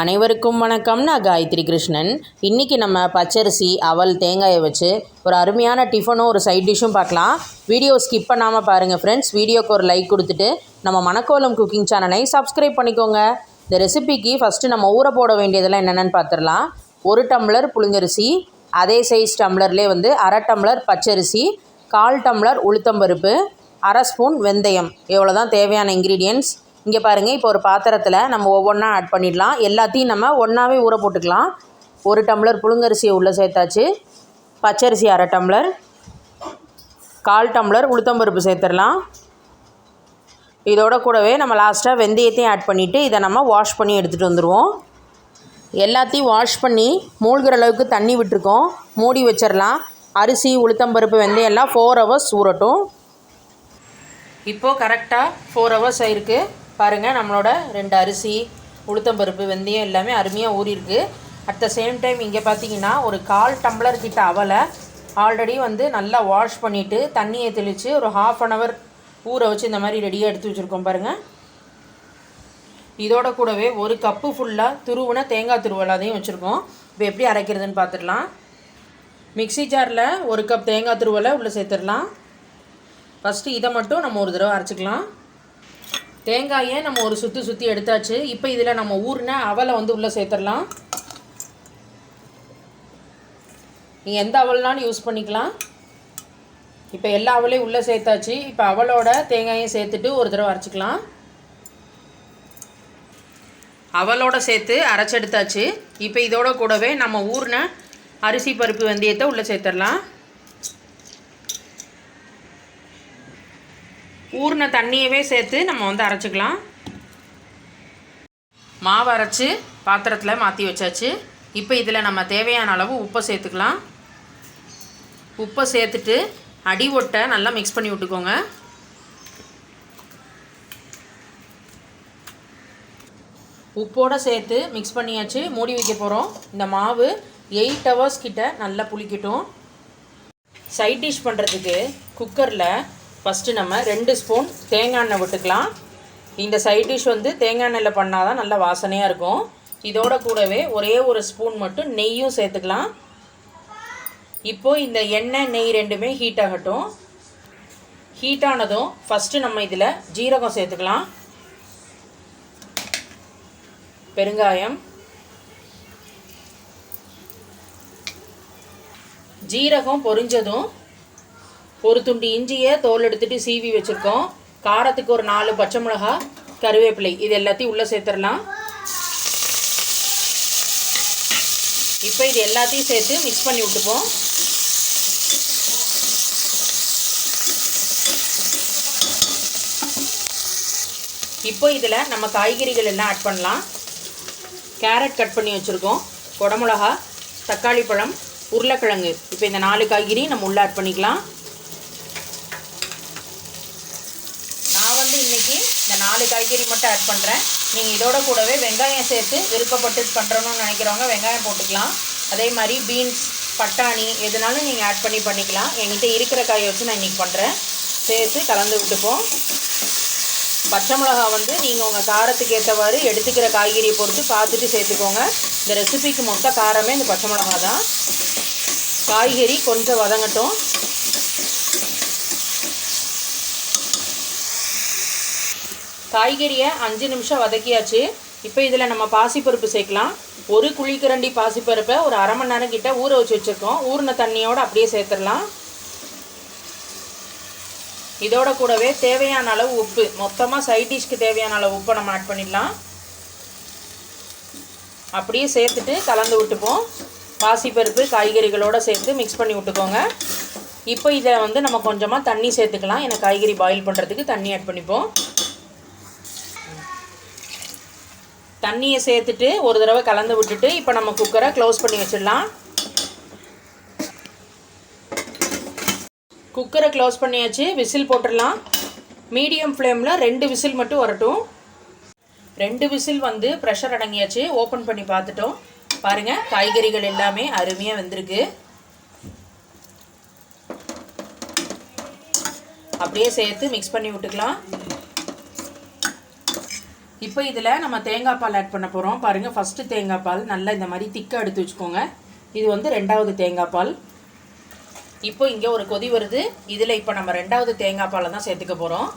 அனைவருக்கும் வணக்கம் நான் காயத்ரி கிருஷ்ணன். இன்றைக்கி நம்ம பச்சரிசி அவல் தேங்காயை வச்சு ஒரு அருமையான டிஃபனும் ஒரு சைட் டிஷ்ஷும் பார்க்கலாம். வீடியோ ஸ்கிப் பண்ணாமல் பாருங்கள் ஃப்ரெண்ட்ஸ் வீடியோக்கு ஒரு லைக் கொடுத்துட்டு நம்ம மணக்கோலம் குக்கிங் சேனலை சப்ஸ்கிரைப் பண்ணிக்கோங்க. இந்த ரெசிபிக்கு ஃபஸ்ட்டு நம்ம ஊற போட வேண்டியதெல்லாம் என்னென்னு பார்த்துடலாம். ஒரு டம்ளர் புழுங்கரிசி அதே சைஸ் டம்ளர்லேயே வந்து அரை டம்ளர் பச்சரிசி கால் டம்ளர் உளுத்தம்பருப்பு அரை ஸ்பூன் வெந்தயம். இவ்வளோ தான் தேவையான இன்க்ரீடியன்ட்ஸ் இங்கே பாருங்கள் இப்போ ஒரு பாத்திரத்தில் நம்ம ஒவ்வொன்றா ஆட் பண்ணிடலாம். எல்லாத்தையும் நம்ம ஒன்றாவே ஊற போட்டுக்கலாம். ஒரு டம்ளர் புழுங்கரிசியை உள்ளே சேர்த்தாச்சு. பச்சரிசி அரை டம்ளர். கால் டம்ளர் உளுத்தம்பருப்பு சேர்த்துடலாம். இதோட கூடவே நம்ம லாஸ்ட்டாக வெந்தயத்தையும் ஆட் பண்ணிவிட்டு இதை நம்ம வாஷ் பண்ணி எடுத்துகிட்டு வந்துடுவோம் எல்லாத்தையும் வாஷ் பண்ணி மூழ்கிற அளவுக்கு தண்ணி விட்டுருக்கோம். மூடி வச்சிடலாம். அரிசி உளுத்தம்பருப்பு வெந்தயம் எல்லாம் ஃபோர் ஹவர்ஸ் ஊறட்டும். இப்போது கரெக்டாக ஃபோர் ஹவர்ஸ் ஆயிருக்கு. பாருங்கள் நம்மளோட ரெண்டு அரிசி உளுத்தம்பருப்பு வெந்தயம் எல்லாமே அருமையாக ஊறிருக்கு அட் த சேம் டைம் இங்கே பார்த்தீங்கன்னா ஒரு கால் டம்ளர் கிட்ட அவலை ஆல்ரெடி வந்து நல்லா வாஷ் பண்ணிவிட்டு தண்ணியை தெளித்து ஒரு ஹாஃப் அன் ஹவர் ஊற வச்சு இந்த மாதிரி ரெடியாக எடுத்து வச்சுருக்கோம் பாருங்கள் இதோட கூடவே ஒரு கப்பு ஃபுல்லாக துருவுன தேங்காய் துருவல் அதையும் வச்சுருக்கோம். இப்போ எப்படி அரைக்கிறதுன்னு பார்த்துடலாம் மிக்ஸி ஜாரில் ஒரு கப் தேங்காய் துருவலை உள்ளே சேர்த்துடலாம். ஃபஸ்ட்டு இதை மட்டும் நம்ம ஒரு தடவை அரைச்சிக்கலாம். தேங்காயை நம்ம ஒரு சுற்றி சுற்றி எடுத்தாச்சு. இப்போ இதில் நம்ம ஊறின அவலை வந்து உள்ளே சேர்த்துடலாம். நீங்கள் எந்த அவல்னாலும் யூஸ் பண்ணிக்கலாம். இப்போ எல்லா அவலையும் உள்ளே சேர்த்தாச்சு. இப்போ அவளோட தேங்காயும் சேர்த்துட்டு ஒரு தடவை அரைச்சிக்கலாம். அவலோட சேர்த்து அரைச்செடுத்தாச்சு இப்போ இதோட கூடவே நம்ம ஊர்ன அரிசி பருப்பு வெந்தயத்தை உள்ளே சேர்த்துடலாம். ஊறின தண்ணியவே சேர்த்து நம்ம வந்து அரைச்சிக்கலாம். மாவு அரைச்சி பாத்திரத்தில் மாற்றி வச்சாச்சு. இப்போ இதில் நம்ம தேவையான அளவு உப்பை சேர்த்துக்கலாம். உப்பை சேர்த்துட்டு அடி ஒட்டை நல்லா மிக்ஸ் பண்ணி விட்டுக்கோங்க. உப்போடு சேர்த்து மிக்ஸ் பண்ணியாச்சு மூடி வைக்க போகிறோம் இந்த மாவு எயிட் ஹவர்ஸ் கிட்ட நல்லா புளிக்கட்டும். சைட் டிஷ் பண்ணுறதுக்கு குக்கரில் ஃபஸ்ட்டு நம்ம ரெண்டு ஸ்பூன் தேங்காய் எண்ணெய் விட்டுக்கலாம். இந்த சைட் டிஷ் வந்து தேங்காய் எண்ணெயில் பண்ணால் தான் நல்லா வாசனையாக இருக்கும். இதோட கூடவே ஒரே ஒரு ஸ்பூன் மட்டும் நெய்யும் சேர்த்துக்கலாம். இப்போது இந்த எண்ணெய் நெய் ரெண்டுமே ஹீட் ஆகட்டும். ஹீட் ஆனதும் ஃபஸ்ட்டு நம்ம இதில் ஜீரகம் சேர்த்துக்கலாம். பெருங்காயம். ஜீரகம் பொரிஞ்சதும் ஒரு துண்டு இஞ்சியை தோல் எடுத்துட்டு சீவி வச்சுருக்கோம். காரத்துக்கு ஒரு நாலு பச்சை மிளகா கருவேப்பிலை இது எல்லாத்தையும் உள்ளே சேர்த்துடலாம். இப்போ இது எல்லாத்தையும் சேர்த்து மிக்ஸ் பண்ணி விட்டுப்போம். இப்போ இதில் நம்ம காய்கறிகள் எல்லாம் ஆட் பண்ணலாம். கேரட் கட் பண்ணி வச்சுருக்கோம். குடமிளகா தக்காளி பழம் உருளைக்கிழங்கு. இப்போ இந்த நாலு காய்கறி நம்ம உள்ளே ஆட் பண்ணிக்கலாம் நான் வந்து இன்றைக்கி இந்த நாலு காய்கறி மட்டும் ஆட் பண்ணுறேன் நீங்கள் இதோட கூடவே வெங்காயம் சேர்த்து விருப்பப்பட்டு பண்ணுறணும்னு நினைக்கிறவங்க வெங்காயம் போட்டுக்கலாம். அதே மாதிரி பீன்ஸ் பட்டாணி எதுனாலும் நீங்கள் ஆட் பண்ணி பண்ணிக்கலாம். என்கிட்ட இருக்கிற காயை வச்சு நான் இன்றைக்கி பண்ணுறேன் சேர்த்து கலந்து விட்டுப்போம். பச்சை மிளகா வந்து நீங்கள் உங்கள் காரத்துக்கு ஏற்றவாறு எடுத்துக்கிற காய்கறியை பொறுத்து பார்த்துட்டு சேர்த்துக்கோங்க. இந்த ரெசிபிக்கு மொத்த காரமே இந்த பச்சை மிளகா தான். காய்கறி கொஞ்சம் வதங்கட்டும். காய்கறியை அஞ்சு நிமிஷம் வதக்கியாச்சு. இப்போ இதில் நம்ம பாசிப்பருப்பு சேர்க்கலாம். ஒரு குழிக்கரண்டி பாசிப்பருப்பை ஒரு அரை மணி நேரம் கிட்ட ஊற வச்சு வச்சுருக்கோம். ஊறின தண்ணியோடு அப்படியே சேர்த்துடலாம். இதோட கூடவே தேவையான அளவு உப்பு மொத்தமாக சைட் டிஷ்க்கு தேவையான அளவு உப்பை நம்ம ஆட் பண்ணிடலாம். அப்படியே சேர்த்துட்டு கலந்து விட்டுப்போம். பாசிப்பருப்பு காய்கறிகளோடு சேர்த்து மிக்ஸ் பண்ணி விட்டுக்கோங்க. இப்போ இதில் வந்து நம்ம கொஞ்சமாக தண்ணி சேர்த்துக்கலாம். எனக்கு காய்கறி பாயில் பண்ணுறதுக்கு தண்ணி ஆட் பண்ணிப்போம். தண்ணியை சேர்த்துட்டு ஒரு தடவை கலந்து விட்டுட்டு இப்போ நம்ம குக்கரை க்ளோஸ் பண்ணி வச்சிடலாம். குக்கரை க்ளோஸ் பண்ணியாச்சு விசில் போட்டுடலாம். மீடியம் ஃப்ளேமில் ரெண்டு விசில் மட்டும் வரட்டும். ரெண்டு விசில் வந்து ப்ரெஷர் அடங்கியாச்சு ஓப்பன் பண்ணி பார்த்துட்டோம். பாருங்கள் காய்கறிகள் எல்லாமே அருமையாக வந்திருக்கு. அப்படியே சேர்த்து மிக்ஸ் பண்ணி விட்டுக்கலாம். இப்போ இதில் நம்ம தேங்காய் பால் ஆட் பண்ண போகிறோம் பாருங்கள் ஃபஸ்ட்டு தேங்காய் பால் நல்லா இந்த மாதிரி திக்காக எடுத்து வச்சுக்கோங்க. இது வந்து ரெண்டாவது தேங்காய் பால். இப்போ இங்கே ஒரு கொதி வருது. இதில் இப்போ நம்ம ரெண்டாவது தேங்காய் பாலை தான் சேர்த்துக்க போகிறோம்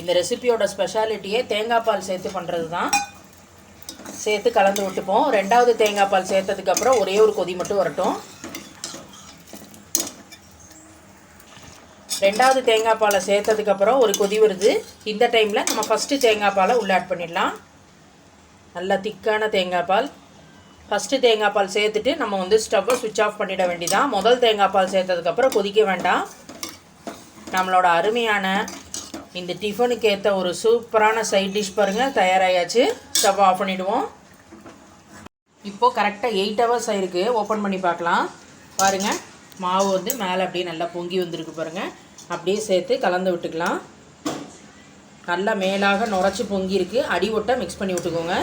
இந்த ரெசிபியோட ஸ்பெஷாலிட்டியே தேங்காய் பால் சேர்த்து பண்ணுறது தான். சேர்த்து கலந்து விட்டுப்போம். ரெண்டாவது தேங்காய் பால் சேர்த்ததுக்கப்புறம் ஒரே ஒரு கொதி மட்டும் வரட்டும். ரெண்டாவது தேங்காய் பாலை சேர்த்ததுக்கப்புறம் ஒரு கொதி வருது. இந்த டைமில் நம்ம ஃபஸ்ட்டு தேங்காய் பாலை உள்ளே ஆட் பண்ணிடலாம். நல்லா திக்கான தேங்காய் பால். ஃபஸ்ட்டு தேங்காய் பால் சேர்த்துட்டு நம்ம வந்து ஸ்டவ்வை சுவிட்ச் ஆஃப் பண்ணிட வேண்டிதான். முதல் தேங்காய் பால் சேர்த்ததுக்கப்புறம் கொதிக்க வேண்டாம். நம்மளோட அருமையான இந்த டிஃபனுக்கு ஏற்ற ஒரு சூப்பரான சைட் டிஷ் பாருங்கள் தயாராகியாச்சு ஸ்டவ் ஆஃப் பண்ணிவிடுவோம் இப்போது கரெக்டாக எயிட் ஹவர்ஸ் ஆயிருக்கு. ஓப்பன் பண்ணி பார்க்கலாம். பாருங்கள் மாவு வந்து மேலே அப்படியே நல்லா பொங்கி வந்திருக்கு பாருங்கள் அப்படியே சேர்த்து கலந்து விட்டுக்கலாம். நல்லா மேலாக நுரைச்சி பொங்கியிருக்கு அடி ஒட்ட மிக்ஸ் பண்ணி விட்டுக்கோங்க.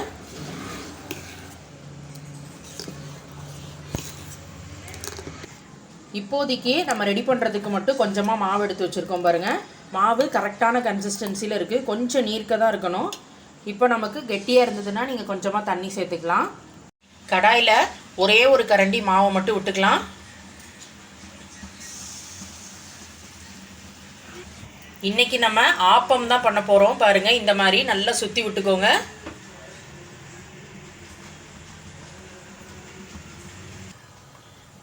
இப்போதைக்கு நம்ம ரெடி பண்ணுறதுக்கு மட்டும் கொஞ்சமாக மாவு எடுத்து வச்சுருக்கோம் பாருங்கள் மாவு கரெக்டான கன்சிஸ்டன்சியில் இருக்குது கொஞ்சம் நீர்க்க தான் இருக்கணும். இப்போ நமக்கு கெட்டியாக இருந்ததுன்னா நீங்கள் கொஞ்சமாக தண்ணி சேர்த்துக்கலாம். கடாயில் ஒரே ஒரு கரண்டி மாவை மட்டும் விட்டுக்கலாம். இன்றைக்கி நம்ம ஆப்பம் தான் பண்ண போகிறோம் பாருங்கள் இந்த மாதிரி நல்லா சுற்றி விட்டுக்கோங்க.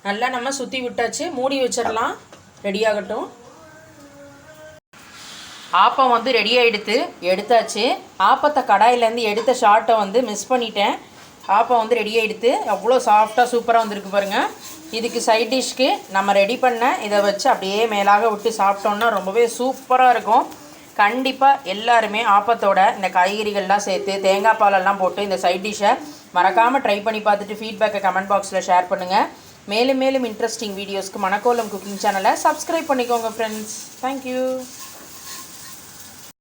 நல்லா நம்ம சுற்றி விட்டாச்சு. மூடி வச்சிடலாம். ரெடி ஆகட்டும். ஆப்பம் வந்து ரெடி ஆகிடுத்து எடுத்தாச்சு. ஆப்பத்தை கடாயிலேருந்து எடுத்த ஷார்ட்டை வந்து மிஸ் பண்ணிட்டேன். ஆப்பம் வந்து ரெடி ஆகிடுத்து அவ்வளோ சாஃப்டாக சூப்பராக வந்திருக்கு பாருங்கள் இதுக்கு சைட் டிஷ்க்கு நம்ம ரெடி பண்ண இதை வச்சு அப்படியே மேலாக விட்டு சாப்பிட்டோன்னா ரொம்பவே சூப்பராக இருக்கும். கண்டிப்பாக எல்லாருமே ஆப்பத்தோட இந்த காய்கறிகள்லாம் சேர்த்து தேங்காய் பாலெல்லாம் போட்டு இந்த சைட் டிஷ்ஷை மறக்காமல் ட்ரை பண்ணி பார்த்துட்டு ஃபீட்பேக்கை கமெண்ட் பாக்ஸில் ஷேர் பண்ணுங்கள் மேலும் மேலும் இன்ட்ரெஸ்டிங் வீடியோஸ்க்கு மணக்கோலம் குக்கிங் சேனலை சப்ஸ்கிரைப் பண்ணிக்கோங்க ஃப்ரெண்ட்ஸ் தேங்க்யூ